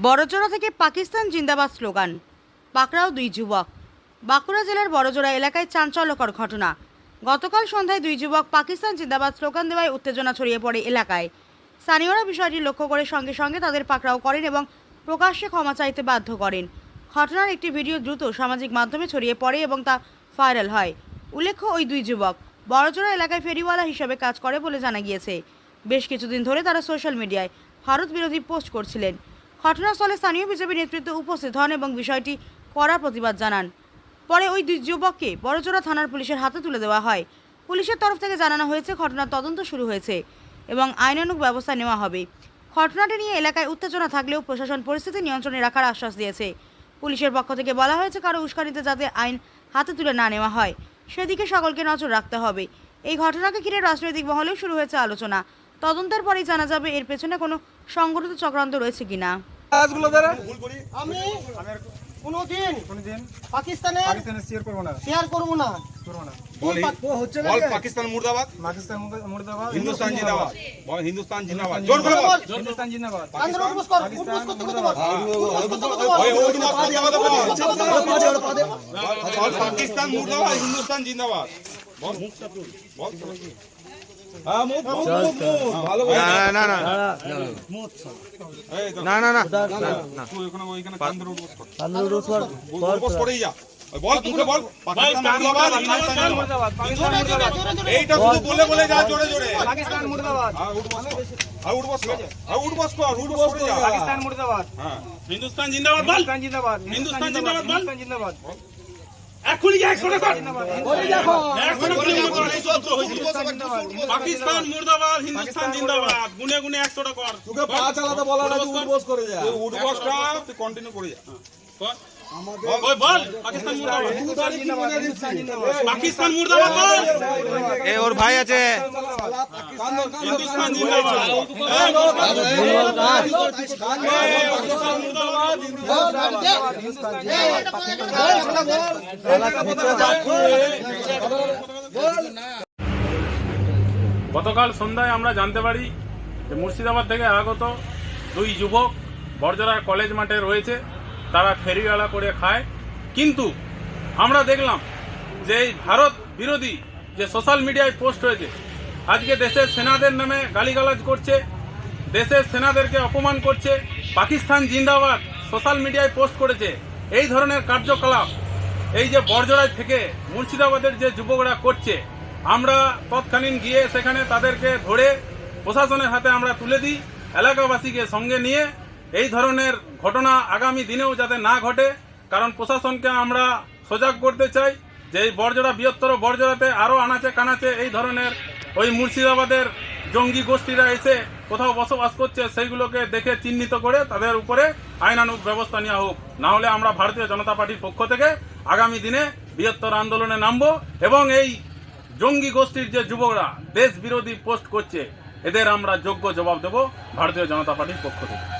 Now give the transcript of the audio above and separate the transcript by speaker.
Speaker 1: বড়জোড়া থেকে পাকিস্তান জিন্দাবাদ স্লোগান পাকড়াও দুই যুবক। বাঁকুড়া জেলার বড়জোড়া এলাকায় চাঞ্চল্যকর ঘটনা। গতকাল সন্ধ্যায় দুই যুবক পাকিস্তান জিন্দাবাদ স্লোগান দেওয়ায় উত্তেজনা ছড়িয়ে পড়ে এলাকায়। স্থানীয়রা বিষয়টি লক্ষ্য করে সঙ্গে সঙ্গে তাদের পাকড়াও করেন এবং প্রকাশ্যে ক্ষমা চাইতে বাধ্য করেন। ঘটনার একটি ভিডিও দ্রুত সামাজিক মাধ্যমে ছড়িয়ে পড়ে এবং তা ভাইরাল হয়। উল্লেখ্য, ওই দুই যুবক বড়জোড়া এলাকায় ফেরিওয়ালা হিসেবে কাজ করে বলে জানা গিয়েছে। বেশ কিছুদিন ধরে তারা সোশ্যাল মিডিয়ায় ভারত বিরোধী পোস্ট করছিলেন। ঘটনাস্থলে স্থানীয় বিজেপি নেতৃত্ব উপস্থিত হন এবং বিষয়টি কড়া প্রতিবাদ জানান। পরে ওই দুই যুবককে বড়জোড়া থানার পুলিশের হাতে তুলে দেওয়া হয়। পুলিশের তরফ থেকে জানানো হয়েছে, ঘটনার তদন্ত শুরু হয়েছে এবং আইনানুগ ব্যবস্থা নেওয়া হবে। ঘটনাটি নিয়ে এলাকায় উত্তেজনা থাকলেও প্রশাসন পরিস্থিতি নিয়ন্ত্রণে রাখার আশ্বাস দিয়েছে। পুলিশের পক্ষ থেকে বলা হয়েছে, কারও উস্কানিতে যাতে আইন হাতে তুলে না নেওয়া হয়। সেদিকে সকলকে নজর রাখতে হবে। এই ঘটনাকে ঘিরে রাজনৈতিক মহলেও শুরু হয়েছে আলোচনা। তদন্তের পরেই জানা যাবে, এর পেছনে কোনো সংগঠিত চক্রান্ত রয়েছে কিনা।
Speaker 2: কাজগুলো দ্বারা
Speaker 3: আমি কোনোদিন
Speaker 2: কোনদিন
Speaker 3: পাকিস্তানে
Speaker 2: পাকিস্তানে শেয়ার করব না।
Speaker 3: শেয়ার করব না।
Speaker 2: করব না।
Speaker 4: পাকিস্তান মুর্দাবাদ।
Speaker 2: পাকিস্তান মুর্দাবাদ
Speaker 4: হিন্দুস্তান জিন্দাবাদ। হিন্দুস্তান জিন্দাবাদ। জোর করে বল।
Speaker 2: হিন্দুস্তান জিন্দাবাদ।
Speaker 3: আন্দোলন উঠবস কর উঠবস করতে করতে। বল
Speaker 4: পাকিস্তান মুর্দাবাদ হিন্দুস্তান জিন্দাবাদ। বল মুখটা তুল বল
Speaker 5: না না না
Speaker 4: হিন্দুস্তান জিন্দাবাদ হ্যাঁ হ্যাঁ হ্যাঁ হ্যাঁ।
Speaker 6: হিন্দুস্তান জিন্দাবাদ
Speaker 2: হিন্দুস্তান জিন্দাবাদ।
Speaker 6: পাকিস্তান মুর্দাবাদ হিন্দুস্তান জিন্দাবাদ। গুনে গুনে একশো টাকা কর।
Speaker 4: তোকে পা চালাতে বলা না তুই উঠবস করে যা। উঠবসটা তুই কন্টিনিউ করে যা।
Speaker 5: এ ওর ভাই আছে।
Speaker 6: হিন্দুস্তান জিন্দাবাদ এই, পাকিস্তান মুর্দাবাদ। গতকাল সন্ধ্যায় আমরা জানতে পারি যে মুর্শিদাবাদ থেকে আগত দুই যুবক বরজরার কলেজ মাঠে রয়েছে। তারা ফেরিওয়ালা করে খায়। কিন্তু আমরা দেখলাম যে এই ভারত বিরোধী যে সোশ্যাল মিডিয়ায় পোস্ট হয়েছে, আজকে দেশের সেনাদের নামে গালিগালাজ করছে, দেশের সেনাদেরকে অপমান করছে, পাকিস্তান জিন্দাবাদ সোশ্যাল মিডিয়ায় পোস্ট করেছে। এই ধরনের কার্যকলাপ, এই যে বরজরায় থেকে মুর্শিদাবাদের যে যুবকরা করছে, আমরা তৎকালীন গিয়ে সেখানে তাদেরকে ধরে প্রশাসনের হাতে আমরা তুলে দিই, এলাকাবাসীকে সঙ্গে নিয়ে এই ধরনের ঘটনা আগামী দিনেও যাতে না ঘটে, কারণ প্রশাসনকে আমরা সজাগ করতে চাই যে এই বরজরা বৃহত্তর বরজরাতে আরও আনাচে কানাচে এই ধরনের ওই মুর্শিদাবাদের জঙ্গি গোষ্ঠীরা এসে কোথাও বসবাস করছে, সেইগুলোকে দেখে চিহ্নিত করে তাদের উপরে আইনানুগ ব্যবস্থা নেওয়া হোক। না হলে আমরা ভারতীয় জনতা পার্টির পক্ষ থেকে আগামী দিনে বৃহত্তর আন্দোলনে নামবো এবং এই জঙ্গি গোষ্ঠীর যে যুবকরা দেশ বিরোধী পোস্ট করছে, এদের আমরা যোগ্য জবাব দেব ভারতীয় জনতা পার্টির পক্ষ থেকে।